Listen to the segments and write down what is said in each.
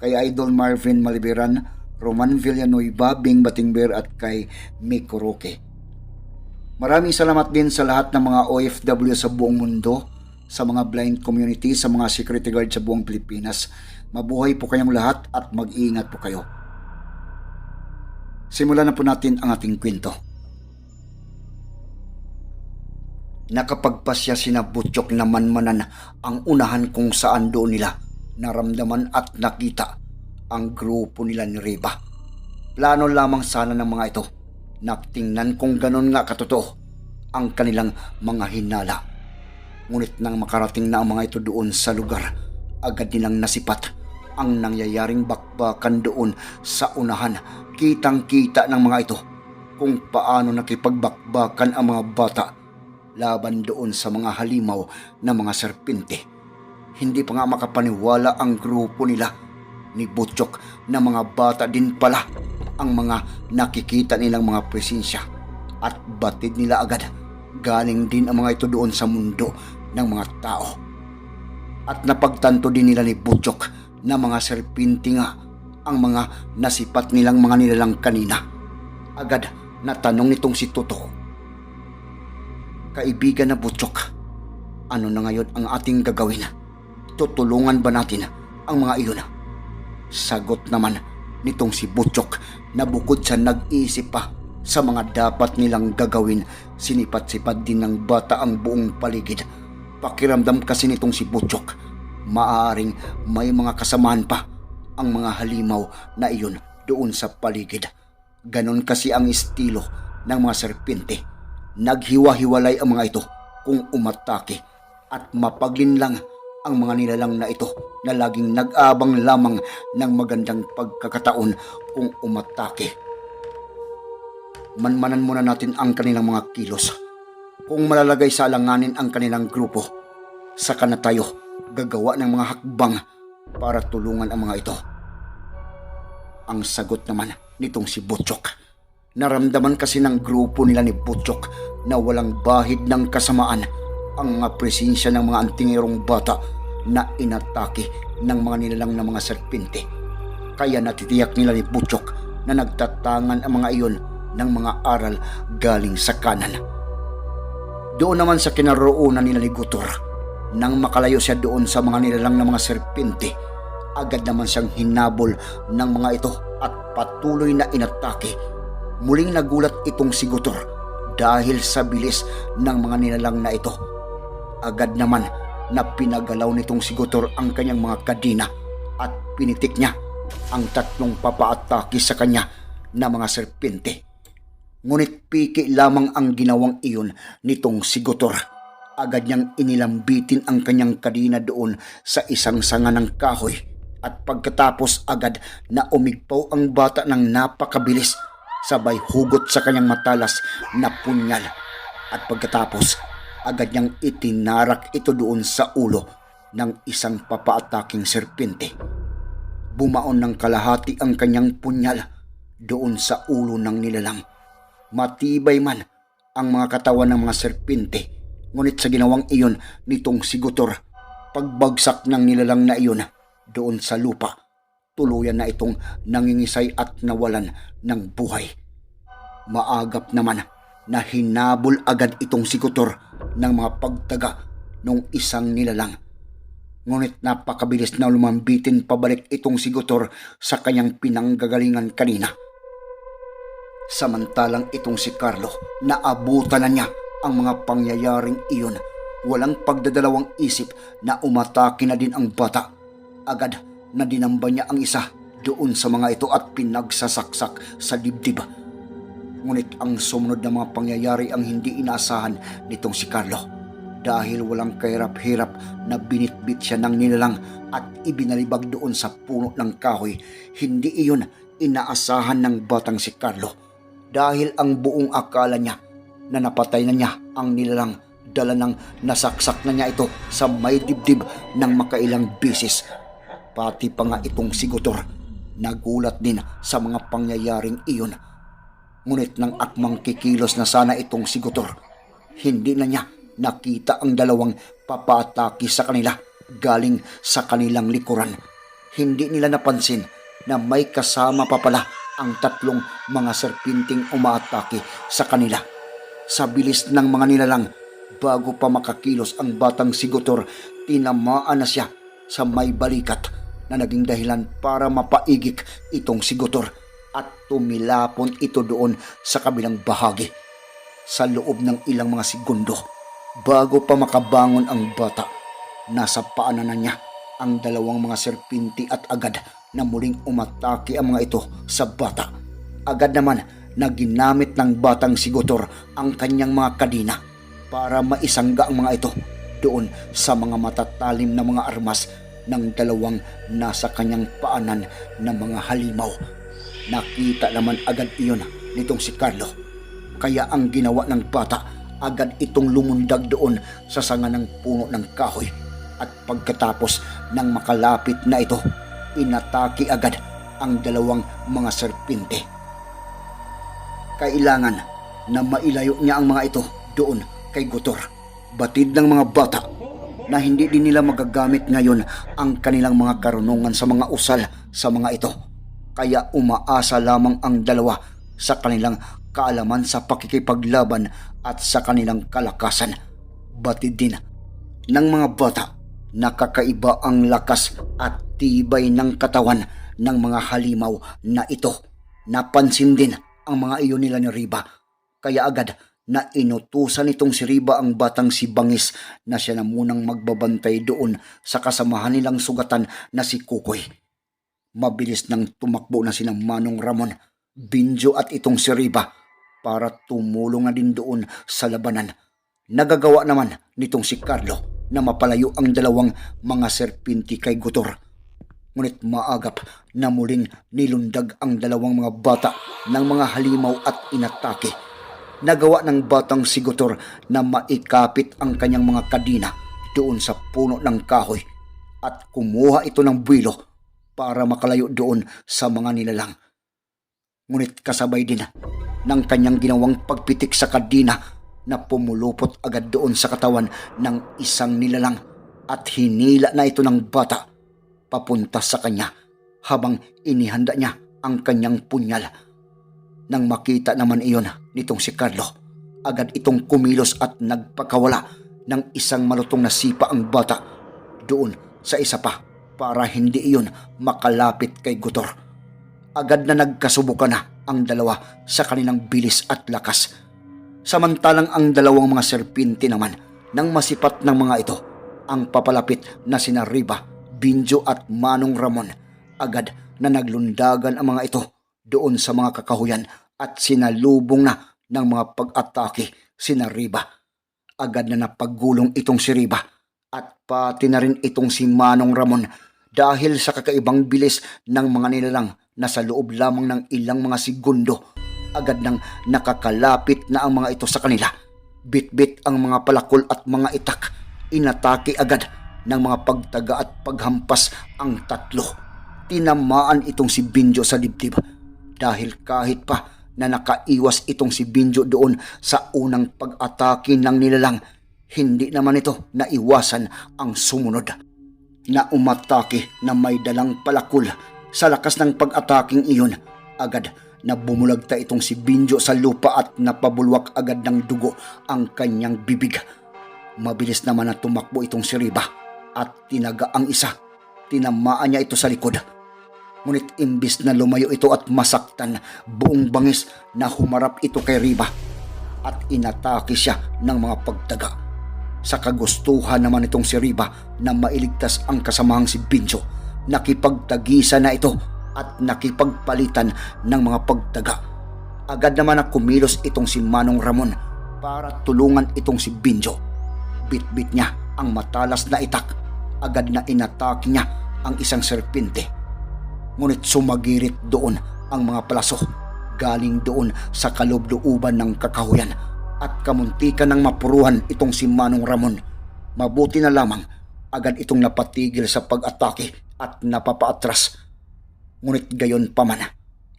kay Idol Marvin Maliberan, Roman Villanueva, Bing Batingber at kay Miko Roque. Maraming salamat din sa lahat ng mga OFW sa buong mundo, sa mga blind community, sa mga security guard sa buong Pilipinas. Mabuhay po kayong lahat at mag-iingat po kayo. Simulan na po natin ang ating kwento. Nakapagpasya sina Butchok na manmanan ang unahan kung saan doon nila naramdaman at nakita ang grupo nila ni Reba. Plano lamang sana ng mga ito na tingnan kung ganon nga katotoo ang kanilang mga hinala. Ngunit nang makarating na ang mga ito doon sa lugar, agad nilang nasipat ang nangyayaring bakbakan doon sa unahan. Kitang-kita ng mga ito kung paano nakipagbakbakan ang mga bata laban doon sa mga halimaw na mga serpente. Hindi pa nga makapaniwala ang grupo nila ni Butchok na mga bata din pala ang mga nakikita nilang mga presensya at batid nila agad galing din ang mga ito doon sa mundo ng mga tao. At napagtanto din nila ni Butchok na mga serpente nga ang mga nasipat nilang mga nilalang kanina. Agad na tanong nitong si Toto Kaibigan na Butchok, ano na ngayon ang ating gagawin? Tutulungan ba natin ang mga iyon? Sagot naman nitong si Butchok na bukod sa nag-iisip pa sa mga dapat nilang gagawin, sinipat-sipat din ng bata ang buong paligid. Pakiramdam kasi nitong si Butchok, maaaring may mga kasamahan pa ang mga halimaw na iyon doon sa paligid. Ganon kasi ang estilo ng mga serpente Naghiwa-hiwalay ang mga ito kung umatake at mapaglinlang ang mga nilalang na ito na laging nag-abang lamang ng magandang pagkakataon kung umatake. Manmanan muna natin ang kanilang mga kilos. Kung malalagay sa alanganin ang kanilang grupo, saka na tayo gagawa ng mga hakbang para tulungan ang mga ito. Ang sagot naman nitong si Butchok. Naramdaman kasi ng grupo nila ni Butchok na walang bahid ng kasamaan ang presensya ng mga antingirong bata na inatake ng mga nilalang na mga serpente. Kaya natitiyak nila ni Butchok na nagtatangan ang mga iyon ng mga aral galing sa kanan. Doon naman sa kinaroonan nila ni Gutor, nang makalayo siya doon sa mga nilalang na mga serpente, agad naman siyang hinabol ng mga ito at patuloy na inatake Muling nagulat itong si Gutor dahil sa bilis ng mga nilalang na ito. Agad naman na pinagalaw nitong si Gutor ang kanyang mga kadina at pinitik niya ang tatlong papaatake sa kanya na mga serpente. Ngunit piki lamang ang ginawang iyon nitong si Gutor. Agad niyang inilambitin ang kanyang kadina doon sa isang sanga ng kahoy at pagkatapos agad na umigpaw ang bata ng napakabilis sabay hugot sa kanyang matalas na punyal at pagkatapos agad niyang itinarak ito doon sa ulo ng isang papaataking serpente. Bumaon ng kalahati ang kanyang punyal doon sa ulo ng nilalang. Matibay man ang mga katawan ng mga serpente, ngunit sa ginawang iyon nitong sigutor, pagbagsak ng nilalang na iyon doon sa lupa, tuluyan na itong nangingisay at nawalan ng buhay. Maagap naman na hinabol agad itong sikutor ng mga pagtaga ng isang nilalang. Ngunit napakabilis na lumambitin pabalik itong sigutor sa kanyang pinanggagalingan kanina. Samantalang itong si Carlo, naabutan na niya ang mga pangyayaring iyon. Walang pagdadalawang isip na umatake na din ang bata. Agad na dinamba niya ang isa doon sa mga ito at pinagsasaksak sa dibdib. Ngunit ang sumunod na mga pangyayari ang hindi inaasahan nitong si Carlo. dahil walang kahirap-hirap na binitbit siya ng nilalang at ibinalibag doon sa puno ng kahoy. Hindi iyon inaasahan ng batang si Carlo dahil ang buong akala niya na napatay na niya ang nilalang dala ng nasaksak na niya ito sa may dibdib ng makailang bisis. Pati pa nga itong sigutor, nagulat din sa mga pangyayaring iyon. Ngunit nang akmang kikilos na sana itong sigutor, hindi na niya nakita ang dalawang papataki sa kanila galing sa kanilang likuran. Hindi nila napansin na may kasama pa pala ang tatlong mga serpinting umaatake sa kanila. Sa bilis ng mga nilalang, bago pa makakilos ang batang sigutor, tinamaan na siya sa may balikat na naging dahilan para mapaigik itong sigutor at tumilapon ito doon sa kabilang bahagi. Sa loob ng ilang mga segundo, bago pa makabangon ang bata, nasa paanan na niya ang dalawang mga serpinti at agad na muling umatake ang mga ito sa bata. Agad naman na ginamit ng batang sigutor ang kanyang mga kadina para maisangga ang mga ito doon sa mga matatalim na mga armas ng dalawang nasa kanyang paanan na mga halimaw. Nakita naman agad iyon nitong si Carlo. Kaya ang ginawa ng bata, agad itong lumundag doon sa sanga ng puno ng kahoy. At pagkatapos ng makalapit na ito, inatake agad ang dalawang mga serpinte. Kailangan na mailayo niya ang mga ito doon kay Gutor. Batid ng mga bata na hindi din nila magagamit ngayon ang kanilang mga karunungan sa mga usal sa mga ito. Kaya umaasa lamang ang dalawa sa kanilang kaalaman sa pakikipaglaban at sa kanilang kalakasan. Batid din ng mga bata nakakaiba ang lakas at tibay ng katawan ng mga halimaw na ito. Napansin din ang mga iyon nila ni Riba. Kaya agad na inutusan nitong si Riba ang batang si Bangis na siya na munang magbabantay doon sa kasamahan nilang sugatan na si Kukoy. Mabilis nang tumakbo na sinang Manong Ramon, Binjo at itong si Riba para tumulong na din doon sa labanan. Nagagawa naman nitong si Carlo na mapalayo ang dalawang mga serpinti kay Gutor. Ngunit maagap na muling nilundag ang dalawang mga bata ng mga halimaw at inatake. Nagawa ng batang si Gutor na maikapit ang kanyang mga kadina doon sa puno ng kahoy at kumuha ito ng buwilo para makalayo doon sa mga nilalang. Ngunit kasabay din ng kanyang ginawang pagpitik sa kadina na pumulupot agad doon sa katawan ng isang nilalang at hinila na ito ng bata papunta sa kanya habang inihanda niya ang kanyang punyal. Nang makita naman iyon nitong si Carlo, agad itong kumilos at nagpakawala ng isang malutong na sipa ang bata doon sa isa pa para hindi iyon makalapit kay Gutor. Agad na nagkasubukan na ang dalawa sa kanilang bilis at lakas. Samantalang ang dalawang mga serpinti naman ng masipat ng mga ito ang papalapit na sina Riba, Binjo at Manong Ramon. Agad na naglundagan ang mga ito doon sa mga kakahuyan at sinalubong na ng mga pag-atake sina Riba. Agad na napaggulong itong si Riba at pati na rin itong si Manong Ramon dahil sa kakaibang bilis ng mga nilalang na sa loob lamang ng ilang mga segundo agad nang nakakalapit na ang mga ito sa kanila. Bit-bit ang mga palakol at mga itak. Inatake agad ng mga pagtaga at paghampas ang tatlo. Tinamaan itong si Binjo sa dibdib dahil kahit pa na nakaiwas itong si Binjo doon sa unang pag-atake ng nilalang, hindi naman ito naiwasan ang sumunod na umatake na may dalang palakol sa lakas ng pag-ataking iyon agad na bumulagta itong si Binjo sa lupa at napabulwak agad ng dugo ang kanyang bibig. Mabilis naman na tumakbo itong si Riba at tinaga ang isa. Tinamaan niya ito sa likod. Ngunit imbis na lumayo ito at masaktan, buong bangis na humarap ito kay Riba at inatake siya ng mga pagtaga. Sa kagustuhan naman itong si Riba na mailigtas ang kasamahang si Binjo, nakipagtagisa na ito at nakipagpalitan ng mga pagtaga. Agad naman na kumilos itong si Manong Ramon para tulungan itong si Binjo. Bitbit niya ang matalas na itak. Agad na inatake niya ang isang serpente. Ngunit sumagirit doon ang mga palaso galing doon sa kalubluuban ng kakahuyan at kamuntikan ng mapuruhan itong si Manong Ramon. Mabuti na lamang agad itong napatigil sa pag-atake at napapaatras. Ngunit gayon pa man,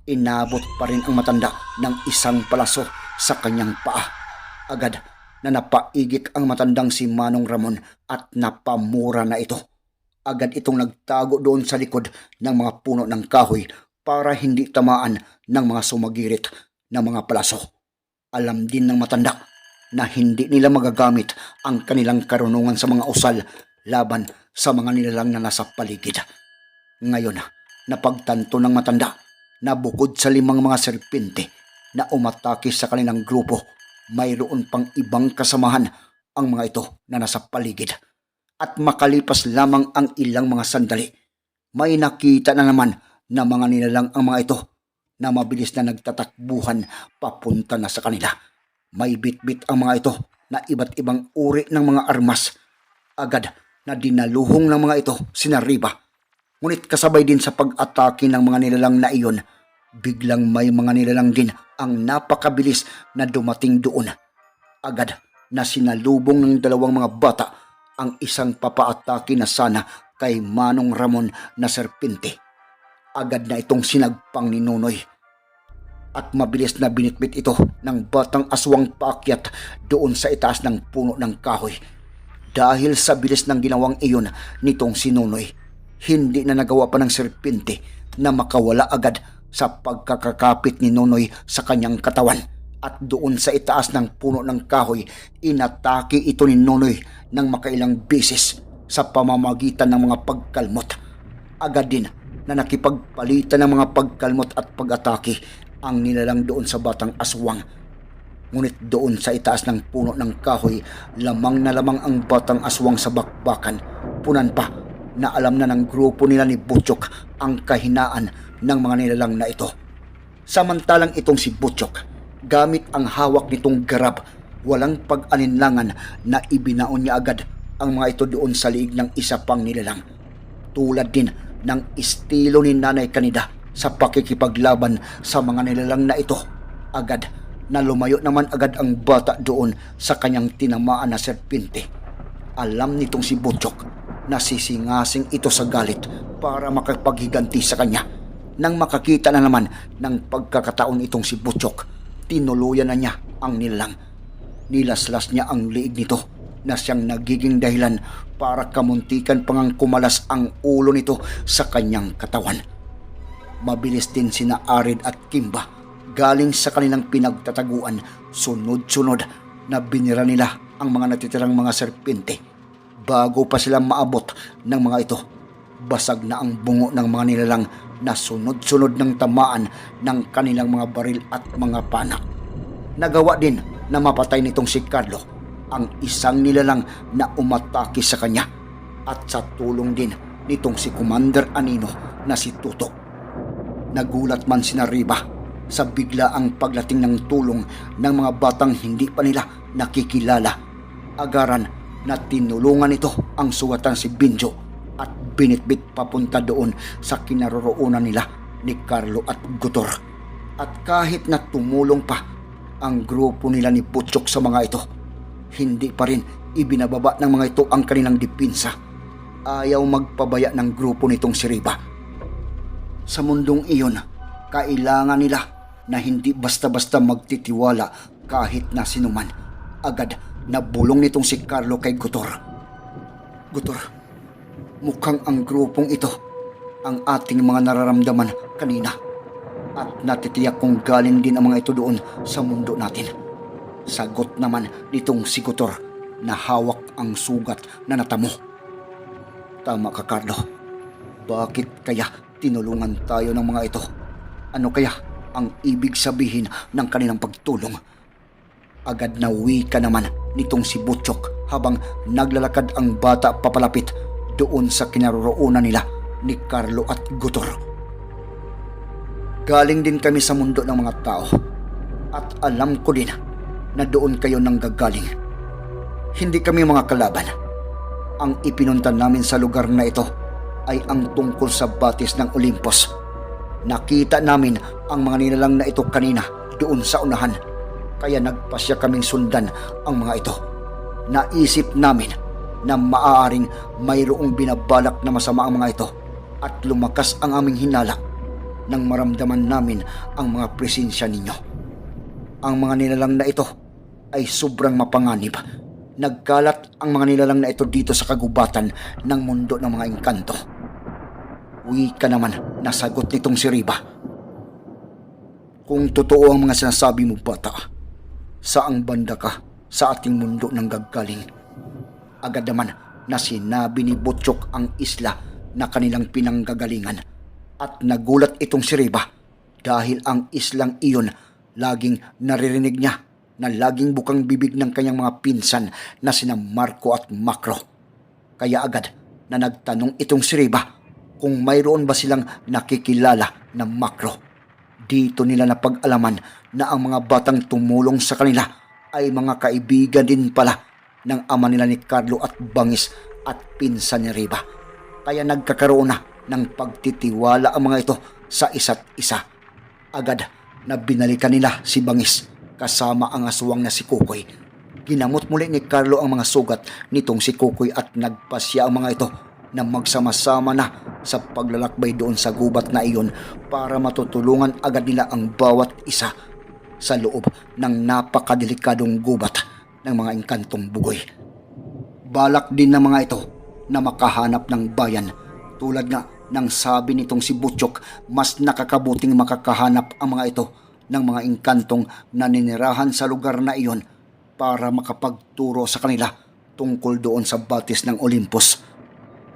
inabot pa rin ang matanda ng isang palaso sa kanyang paa. Agad na napaigik ang matandang si Manong Ramon at napamura na ito. Agad itong nagtago doon sa likod ng mga puno ng kahoy para hindi tamaan ng mga sumagirit na mga palaso. Alam din ng matanda na hindi nila magagamit ang kanilang karunungan sa mga usal laban sa mga nilalang na nasa paligid. Ngayon, napagtanto ng matanda na bukod sa limang mga serpente na umatake sa kanilang grupo, mayroon pang ibang kasamahan ang mga ito na nasa paligid. At makalipas lamang ang ilang mga sandali, may nakita na naman na mga nilalang ang mga ito na mabilis na nagtatakbuhan papunta na sa kanila. May bitbit ang mga ito na iba't ibang uri ng mga armas. Agad na dinaluhong ng mga ito sina Riba. Ngunit kasabay din sa pag-atake ng mga nilalang na iyon, biglang may mga nilalang din ang napakabilis na dumating doon. Agad na sinalubong ng dalawang mga bata ang isang papaatake na sana kay Manong Ramon na serpente agad na itong sinagpang ni Nunoy. At mabilis na binitbit ito ng batang aswang paakyat doon sa itaas ng puno ng kahoy. Dahil sa bilis ng ginawang iyon nitong si Nunoy, hindi na nagawa pa ng serpente na makawala agad sa pagkakakapit ni Nunoy sa kanyang katawan. At doon sa itaas ng puno ng kahoy, inatake ito ni Nunoy ng makailang beses sa pamamagitan ng mga pagkalmot. Agad din na nakipagpalitan ng mga pagkalmot at pag-atake ang nilalang doon sa batang aswang. Ngunit doon sa itaas ng puno ng kahoy, lamang na lamang ang batang aswang sa bakbakan. Punan pa na alam na ng grupo nila ni Butchok ang kahinaan ng mga nilalang na ito. Samantalang itong si Butchok, gamit ang hawak nitong garab, walang pag-alinlangan na ibinaon niya agad ang mga ito doon sa liig ng isa pang nilalang. Tulad din ng estilo ni Nanay Kanida sa pakikipaglaban sa mga nilalang na ito. Agad na lumayo naman agad ang bata doon sa kanyang tinamaan na serpente. Alam nitong si Butchok na sisingasing ito sa galit para makapaghiganti sa kanya. Nang makakita na naman ng pagkakataon itong si Butchok, tinuluyan na niya ang nilalang. Nilaslas niya ang liig nito na siyang nagiging dahilan para kamuntikan pangang kumalas ang ulo nito sa kanyang katawan. Mabilis din sina Arid at Kimba galing sa kanilang pinagtataguan sunod-sunod na binira nila ang mga natitirang mga serpente bago pa sila maabot ng mga ito. Basag na ang bungo ng mga nilalang na sunod-sunod ng tamaan ng kanilang mga baril at mga pana. Nagawa din na mapatay nitong si Carlo ang isang nilalang na umatake sa kanya at sa tulong din nitong si Commander Anino na si Tutok. Nagulat man si Riba sa bigla ang paglating ng tulong ng mga batang hindi pa nila nakikilala. Agaran na tinulungan nito ang suwatan si Binjo at binitbit papunta doon sa kinaroroonan nila ni Carlo at Gutor. At kahit na tumulong pa ang grupo nila ni Butchok sa mga ito, hindi pa rin ibinababa ng mga ito ang kanilang dipinsa. Ayaw magpabaya ng grupo nitong si Riba. Sa mundong iyon, kailangan nila na hindi basta-basta magtitiwala kahit na sinuman. Agad na bulong nitong si Carlo kay Gutor. Gutor, mukhang ang grupong ito ang ating mga nararamdaman kanina. At natitiyak kong galing din ang mga ito doon sa mundo natin. Sagot naman nitong si Gutor na hawak ang sugat na natamo. Tama ka, Carlo. Bakit kaya tinulungan tayo ng mga ito? Ano kaya ang ibig sabihin ng kanilang pagtulong? Agad na ka naman nitong si Butchok habang naglalakad ang bata papalapit doon sa kinaroroonan nila ni Carlo at Gutor. Galing din kami sa mundo ng mga tao at alam ko din na doon kayo nanggagaling. Hindi kami mga kalaban. Ang ipinunta namin sa lugar na ito ay ang tungkol sa batis ng Olympus. Nakita namin ang mga nilalang na ito kanina doon sa unahan. Kaya nagpasya kaming sundan ang mga ito. Naisip namin na maaaring mayroong binabalak na masama ang mga ito at lumakas ang aming hinala nang maramdaman namin ang mga presensya ninyo. Ang mga nilalang na ito ay sobrang mapanganib. Nagkalat ang mga nilalang na ito dito sa kagubatan ng mundo ng mga engkanto. Uwi ka naman, nasagot nitong si Riba. Kung totoo ang mga sinasabi mo bata, saang banda ka sa ating mundo ng gaggaling? Agad naman na sinabi ni Butchok ang isla na kanilang pinanggagalingan at nagulat itong si Riba dahil ang islang iyon laging naririnig niya na laging bukang bibig ng kanyang mga pinsan na sina Marco at Macro. Kaya agad na nagtanong itong si Riba kung mayroon ba silang nakikilala na Macro. Dito nila napag-alaman na ang mga batang tumulong sa kanila ay mga kaibigan din pala ng ama nila ni Carlo at Bangis at pinsan ni Riba. Kaya nagkakaroon na ng pagtitiwala ang mga ito sa isa't isa. Agad na binalikan nila si Bangis kasama ang aswang na si Kukoy. Ginamot muli ni Carlo ang mga sugat nitong si Kukoy at nagpasya ang mga ito na magsama-sama na sa paglalakbay doon sa gubat na iyon para matutulungan agad nila ang bawat isa sa loob ng napakadelikadong gubat ng mga engkantong bugoy. Balak din ng mga ito na makahanap ng bayan tulad nga ng sabi nitong si Butchok mas nakakabuting makakahanap ang mga ito ng mga engkantong naninirahan sa lugar na iyon para makapagturo sa kanila tungkol doon sa batis ng Olympus.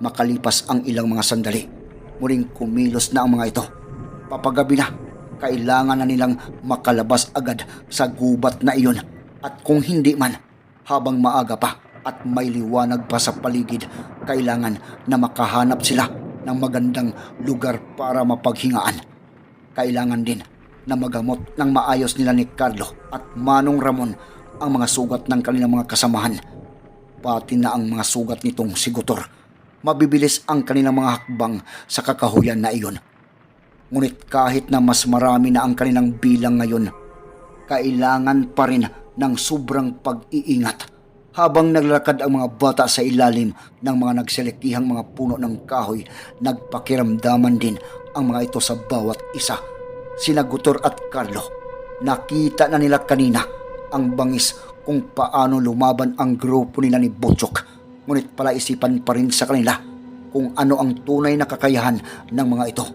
Makalipas ang ilang mga sandali, muling kumilos na ang mga ito. Papagabi na, kailangan na nilang makalabas agad sa gubat na iyon at kung hindi man, habang maaga pa at may liwanag pa sa paligid, kailangan na makahanap sila ng magandang lugar para mapaghingaan. Kailangan din na magamot ng maayos nila ni Carlo at Manong Ramon ang mga sugat ng kanilang mga kasamahan. Pati na ang mga sugat nitong si Gutor. Mabibilis ang kanilang mga hakbang sa kakahuyan na iyon. Ngunit kahit na mas marami na ang kanilang bilang ngayon, kailangan pa rin ng sobrang pag-iingat habang naglalakad ang mga bata sa ilalim ng mga nagselekihang mga puno ng kahoy, nagpakiramdaman din ang mga ito sa bawat isa. Sina Gutor at Carlo, nakita na nila kanina ang bangis kung paano lumaban ang grupo nila ni Butchok. Ngunit pala isipan pa rin sa kanila kung ano ang tunay na kakayahan ng mga ito.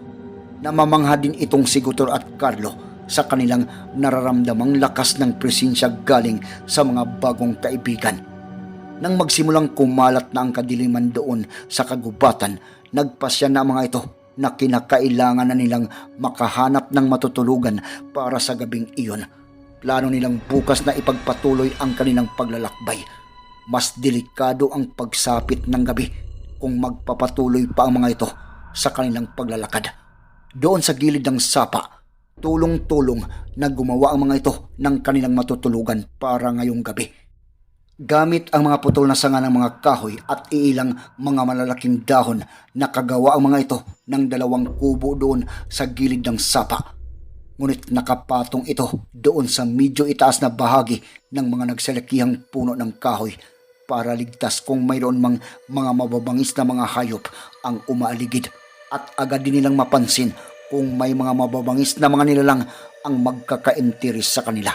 Namamangha din itong si Gutor at Carlo sa kanilang nararamdamang lakas ng presensya galing sa mga bagong kaibigan. Nang magsimulang kumalat na ang kadiliman doon sa kagubatan, nagpasya na ang mga ito na kinakailangan na nilang makahanap ng matutulugan para sa gabing iyon. Plano nilang bukas na ipagpatuloy ang kanilang paglalakbay. Mas delikado ang pagsapit ng gabi kung magpapatuloy pa ang mga ito sa kanilang paglalakad. Doon sa gilid ng sapa, tulong-tulong na gumawa ang mga ito ng kanilang matutulugan para ngayong gabi. Gamit ang mga putol na sanga ng mga kahoy at iilang mga malalaking dahon na kagawa ang mga ito ng dalawang kubo doon sa gilid ng sapa. Ngunit nakapatong ito doon sa medyo itaas na bahagi ng mga nagsalakihang puno ng kahoy para ligtas kung mayroon mang mga mababangis na mga hayop ang umaaligid at agad din nilang mapansin kung may mga mababangis na mga nilalang ang magkakainteres sa kanila.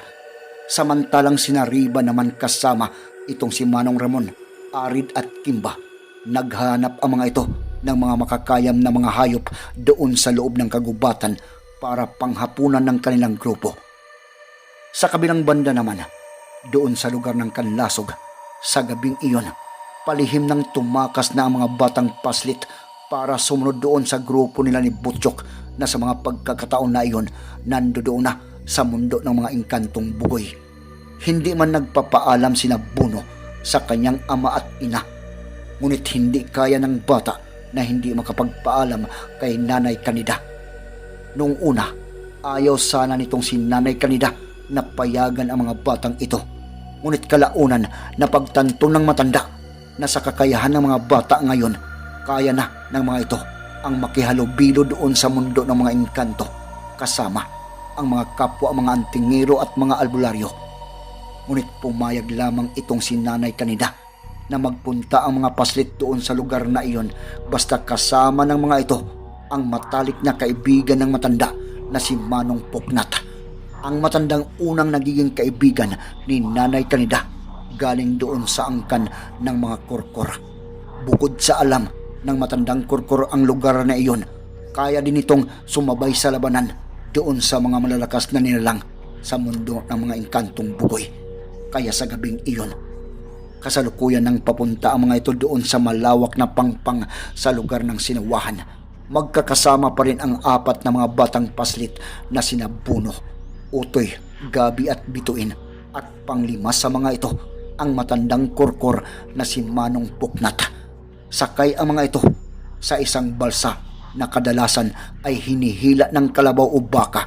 Samantalang sinariba naman kasama itong si Manong Ramon, Arid at Kimba. Naghanap ang mga ito ng mga makakayam na mga hayop doon sa loob ng kagubatan para panghapunan ng kanilang grupo. Sa kabilang banda naman, doon sa lugar ng Kanlasog, sa gabing iyon, palihim nang tumakas na ang mga batang paslit para sumunod doon sa grupo nila ni Butchok na sa mga pagkakataon na iyon nandoon na sa mundo ng mga engkantong bugoy. Hindi man nagpapaalam sina Buno sa kanyang ama at ina. Ngunit hindi kaya ng bata na hindi makapagpaalam kay Nanay Kanida. Noong una, ayaw sana nitong si Nanay Kanida na payagan ang mga batang ito. Ngunit kalaunan na pagtanto ng matanda na sa kakayahan ng mga bata ngayon, kaya na ng mga ito ang makihalubilo doon sa mundo ng mga engkanto kasama ang mga kapwa mga antingero at mga albularyo. Ngunit pumayag lamang itong si Nanay Kanida na magpunta ang mga paslit doon sa lugar na iyon basta kasama ng mga ito ang matalik na kaibigan ng matanda na si Manong Puknat. Ang matandang unang nagiging kaibigan ni Nanay Kanida galing doon sa angkan ng mga kurkor. Bukod sa alam ng matandang kurkor ang lugar na iyon, kaya din itong sumabay sa labanan doon sa mga malalakas na nilalang sa mundo ng mga engkantong bugoy. Kaya sa gabing iyon, kasalukuyan ng papunta ang mga ito doon sa malawak na pangpang sa lugar ng sinawahan. Magkakasama pa rin ang apat na mga batang paslit na sina Buno, Utoy, Gabi at Bituin at panglima sa mga ito ang matandang kurkor na si Manong Puknat. Sakay ang mga ito sa isang balsa na kadalasan ay hinihila ng kalabaw o baka.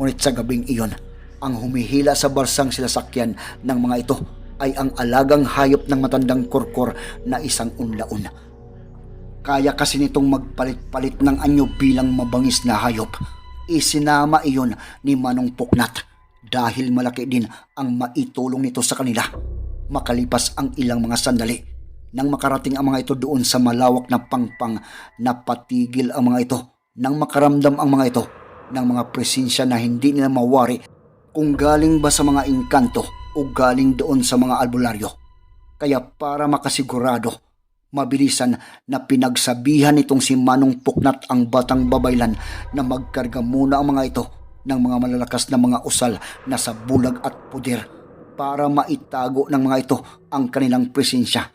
Ngunit sa gabing iyon, ang humihila sa barsang sinasakyan ng mga ito ay ang alagang hayop ng matandang kurkor na isang unlaon. Kaya kasi nitong magpalit-palit ng anyo bilang mabangis na hayop. Isinama iyon ni Manong Puknat dahil malaki din ang maitulong nito sa kanila. Makalipas ang ilang mga sandali, nang makarating ang mga ito doon sa malawak na pangpang, napatigil ang mga ito nang makaramdam ang mga ito ng mga presensya na hindi nila mawari kung galing ba sa mga engkanto o galing doon sa mga albularyo. Kaya para makasigurado, mabilisan na pinagsabihan nitong si Manong Puknat ang batang babaylan na magkarga muna ang mga ito ng mga malalakas na mga usal na sa bulag at puder para maitago ng mga ito ang kanilang presensya.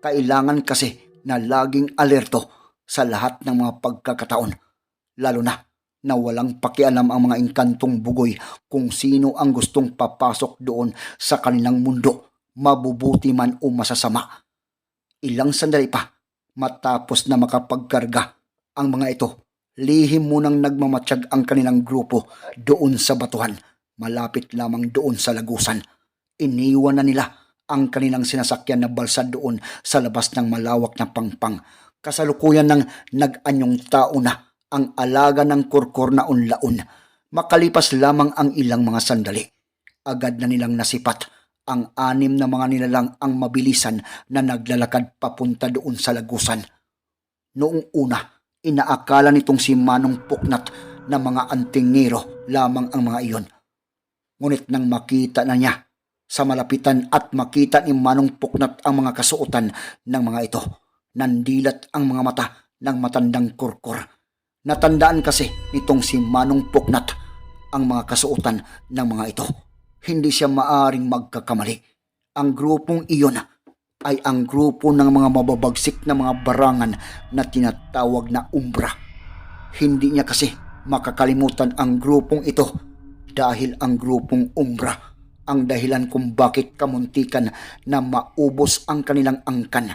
Kailangan kasi na laging alerto sa lahat ng mga pagkakataon, lalo na na walang pakialam ang mga engkantong bugoy kung sino ang gustong papasok doon sa kanilang mundo, mabubuti man o masasama. Ilang sandali pa, matapos na makapagkarga ang mga ito, lihim munang nagmamatsyag ang kanilang grupo doon sa batuhan, malapit lamang doon sa lagusan. Iniwan na nila ang kanilang sinasakyan na balsa doon sa labas ng malawak na pangpang. Kasalukuyan ng nag-anyong tao na ang alaga ng kurkur na unlaon. Makalipas lamang ang ilang mga sandali. Agad na nilang nasipat ang anim na mga nilalang ang mabilisan na naglalakad papunta doon sa lagusan. Noong una, inaakala nitong si Manong Puknat na mga antingero lamang ang mga iyon. Ngunit nang makita na niya sa malapitan at makita ni Manong Puknat ang mga kasuotan ng mga ito, nandilat ang mga mata ng matandang kurkur. Natandaan kasi nitong si Manong Puknat ang mga kasuotan ng mga ito. Hindi siya maaring magkakamali. Ang grupong iyon ay ang grupo ng mga mababagsik na mga barangan na tinatawag na umbra. Hindi niya kasi makakalimutan ang grupong ito dahil ang grupong umbra ang dahilan kung bakit kamuntikan na maubos ang kanilang angkan.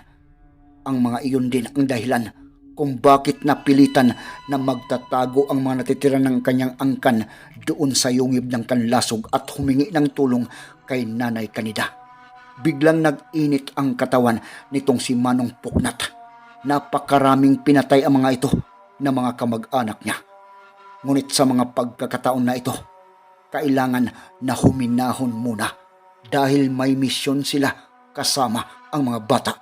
Ang mga iyon din ang dahilan kung bakit napilitan na magtatago ang mga natitira ng kanyang angkan doon sa yungib ng kanlasog at humingi ng tulong kay Nanay Kanida. Biglang nag-init ang katawan nitong si Manong Puknat. Napakaraming pinatay ang mga ito na mga kamag-anak niya. Ngunit sa mga pagkakataon na ito, kailangan na huminahon muna dahil may misyon sila kasama ang mga bata.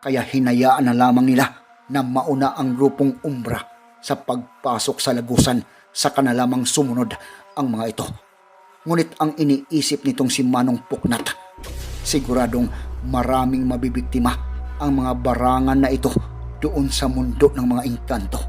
Kaya hinayaan na lamang nila na mauna ang grupong umbra sa pagpasok sa lagusan sa kanalamang sumunod ang mga ito. Ngunit ang iniisip nitong si Manong Puknat, siguradong maraming mabibiktima ang mga barangan na ito doon sa mundo ng mga engkanto.